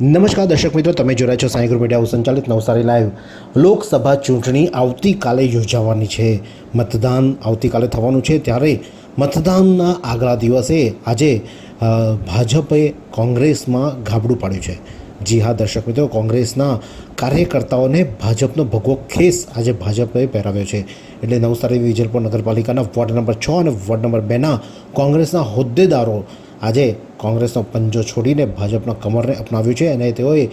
નમસ્કાર દર્શક મિત્રો, તમે જોઈ છો સાંઈ ગ્રુપ મીડિયા સંચાલિત નવસારી લાઈવ. લોકસભા ચૂંટણી આવતીકાલે યોજાવાની છે. મતદાન આવતીકાલે થવાનું છે ત્યારે મતદાનના આગલા દિવસે આજે ભાજપે કોંગ્રેસમાં ગાબડું પાડ્યું છે. જી હા, દર્શક મિત્રો, કોંગ્રેસના કાર્યકર્તાઓને ભાજપનો ભગવો ખેસ આજે ભાજપે પહેરાવ્યો છે. એટલે નવસારી વિજલપુર નગરપાલિકાના વોર્ડ નંબર છ અને વોર્ડ નંબર બેના કોંગ્રેસના હોદ્દેદારો આજે કોંગ્રેસનો પંજો છોડીને ભાજપના કમરને અપનાવ્યું છે અને તેઓએ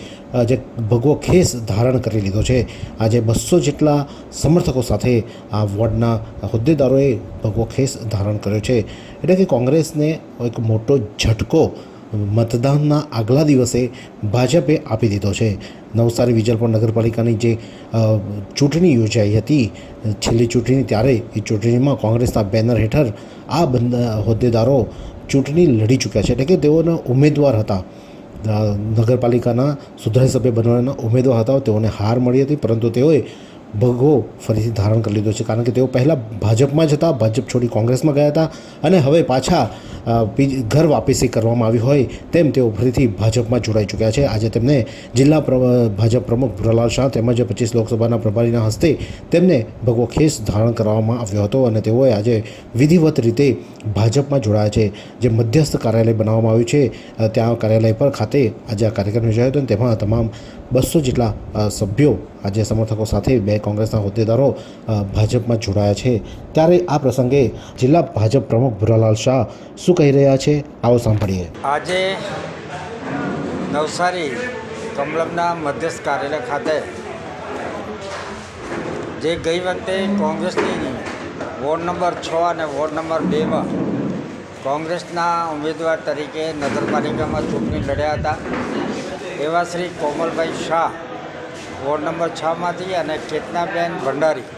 જે ભગવો ખેસ ધારણ કરી લીધો છે, આજે બસો જેટલા સમર્થકો સાથે આ વોર્ડના હોદ્દેદારોએ ભગવો ખેસ ધારણ કર્યો છે. એટલે કે કોંગ્રેસને એક મોટો ઝટકો મતદાનના આગલા દિવસે ભાજપે આપી દીધો છે. નવસારી વિજલપુર નગરપાલિકાની જે ચૂંટણી યોજાઈ હતી, છેલ્લી ચૂંટણી ત્યારે એ ચૂંટણીમાં કોંગ્રેસના બેનર હેઠળ આ હોદ્દેદારો ચૂંટણી લડી ચૂક્યા છે એટલે કે તેઓના ઉમેદવાર હતા. નગરપાલિકાના સુધારી સભ્ય બનવાના ઉમેદવાર હતા, તેઓને હાર મળી હતી, પરંતુ તેઓએ ભગવો ફરીથી ધારણ કરી લીધો છે. કારણ કે તેઓ પહેલાં ભાજપમાં જ હતા, ભાજપ છોડી કોંગ્રેસમાં ગયા હતા અને હવે પાછા ઘર વાપસી કરવામાં આવી હોય તેમ તેઓ ફરીથી ભાજપમાં જોડાઈ ચૂક્યા છે. આજે તેમને જિલ્લા ભાજપ પ્રમુખ ભુરાલાલ શાહ તેમજ પચીસ લોકસભાના પ્રભારીના હસ્તે તેમને ભગવો ખેસ ધારણ કરવામાં આવ્યો હતો અને તેઓએ આજે વિધિવત રીતે ભાજપમાં જોડાયા છે. જે મધ્યસ્થ કાર્યાલય બનાવવામાં આવ્યું છે ત્યાં કાર્યાલય પર ખાતે આજે આ કાર્યક્રમ યોજાયો હતો અને તેમાં તમામ બસો જેટલા સભ્યો આજે સમર્થકો સાથે બે કોંગ્રેસના હોદ્દેદારો ભાજપમાં જોડાયા છે. ત્યારે આ પ્રસંગે જિલ્લા ભાજપ પ્રમુખ ભુરાલાલ શાહ શું કહી રહ્યા છે? આવો સાંભળીએ. આજે નવસારી કમલમના મધ્યસ્થ કાર્યાલય ખાતે જે ગઈ વખતે કોંગ્રેસની વોર્ડ નંબર છ અને વોર્ડ નંબર બેમાં કોંગ્રેસના ઉમેદવાર તરીકે નગરપાલિકામાં ચૂંટણી લડ્યા હતા, એવા શ્રી કોમલભાઈ શાહ વોર્ડ નંબર છમાંથી અને ચેતનાબેન ભંડારી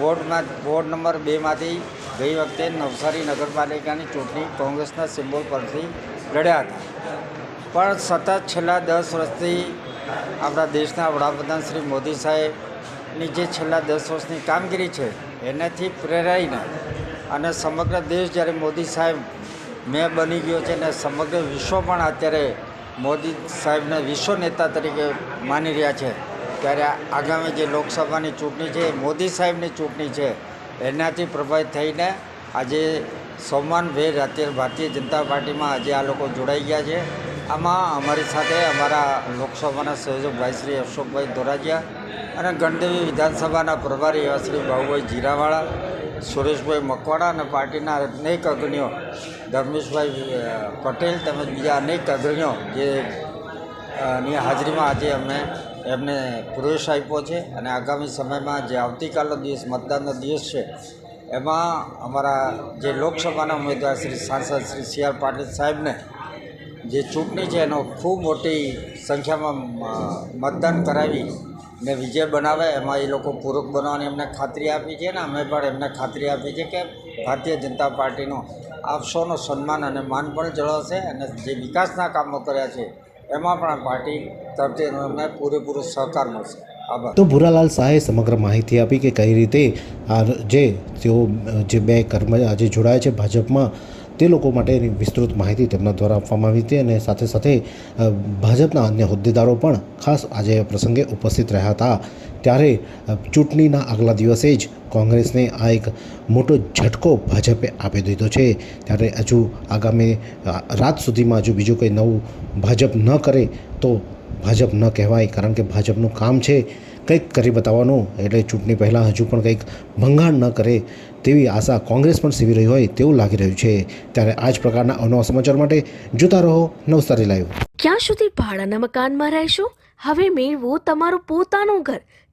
વોર્ડમાં, વોર્ડ નંબર બેમાંથી ગઈ વખતે નવસારી નગરપાલિકાની ચૂંટણી કોંગ્રેસના સિમ્બોલ પરથી લડ્યા હતા. પણ સતત છેલ્લા દસ વર્ષથી આપણા દેશના વડાપ્રધાન શ્રી મોદી સાહેબની જે છેલ્લા દસ વર્ષની કામગીરી છે, એનાથી પ્રેરાઈને અને સમગ્ર દેશ જ્યારે મોદી સાહેબ મેં બની ગયો છે ને સમગ્ર વિશ્વ પણ અત્યારે મોદી સાહેબને વિશ્વ નેતા તરીકે માની રહ્યા છે, ત્યારે આગામી જે લોકસભાની ચૂંટણી છે, એ મોદી સાહેબની ચૂંટણી છે એનાથી પ્રભાવિત થઈને આજે સોમાનભેર અત્યારે ભારતીય જનતા પાર્ટીમાં આજે આ લોકો જોડાઈ ગયા છે. આમાં અમારી સાથે અમારા લોકસભાના સંયોજકભાઈ શ્રી અશોકભાઈ ધોરાજીયા અને ગણદેવી વિધાનસભાના પ્રભારી એવા શ્રી બાહુભાઈ જીરાવાળા, સુરેશભાઈ મકવાડા અને પાર્ટીના અનેક અગ્રણીઓ, ધર્મેશભાઈ પટેલ તેમજ બીજા અનેક અગ્રણીઓ જે ની હાજરીમાં આજે અમે એમને પ્રવેશ આપ્યો છે અને આગામી સમયમાં જે આવતીકાલનો દિવસ, મતદાનનો દિવસ છે, એમાં અમારા જે લોકસભાના ઉમેદવાર શ્રી સાંસદ શ્રી સી આર પાટીલ સાહેબને જે ચૂંટણી છે એનો ખૂબ મોટી સંખ્યામાં મતદાન કરાવી ને વિજય બનાવે, એમાં એ લોકો પૂરક બનવાની એમને ખાતરી આપી છે ને અમે પણ એમને ખાતરી આપી છે કે ભારતીય જનતા પાર્ટીનો આપ સૌનો સન્માન અને માન પણ જળવશે અને જે વિકાસના કામો કર્યા છે એમાં પણ પાર્ટી તરફથી એમને પૂરેપૂરો સહકાર મળશે. તો ભુરાલાલ શાહે સમગ્ર માહિતી આપી કે કઈ રીતે આ જે તેઓ, જે બે કર્મ, આજે જોડાયા છે ભાજપમાં તે લોકો માટેની વિસ્તૃત માહિતી તેમના દ્વારા આપવામાં આવી હતી અને સાથે સાથે ભાજપના અન્ય હોદ્દેદારો પણ ખાસ આજે પ્રસંગે ઉપસ્થિત રહ્યા હતા. ત્યારે ચૂંટણીના આગલા દિવસે જ કોંગ્રેસને આ એક મોટો ઝટકો ભાજપે આપી દીધો છે. ત્યારે હજુ આગામી રાત સુધીમાં હજુ બીજું કંઈ નવું ભાજપ ન કરે તો ભાજપ ન કહેવાય, કારણ કે ભાજપનું કામ છે કંઈક કરી બતાવવાનું એટલે ચૂંટણી પહેલાં હજુ પણ કંઈક ભંગાણ ન કરે તેવી આશા કોંગ્રેસ પણ સેવી રહી હોય તેવું લાગી રહ્યું છે. ત્યારે આ જ પ્રકારના અવનવા સમાચાર માટે જોતા રહો નવસારી લાઈવ. ક્યાં સુધી ભાડાના મકાનમાં રહેશો? હવે મેળવો તમારું પોતાનું ઘર.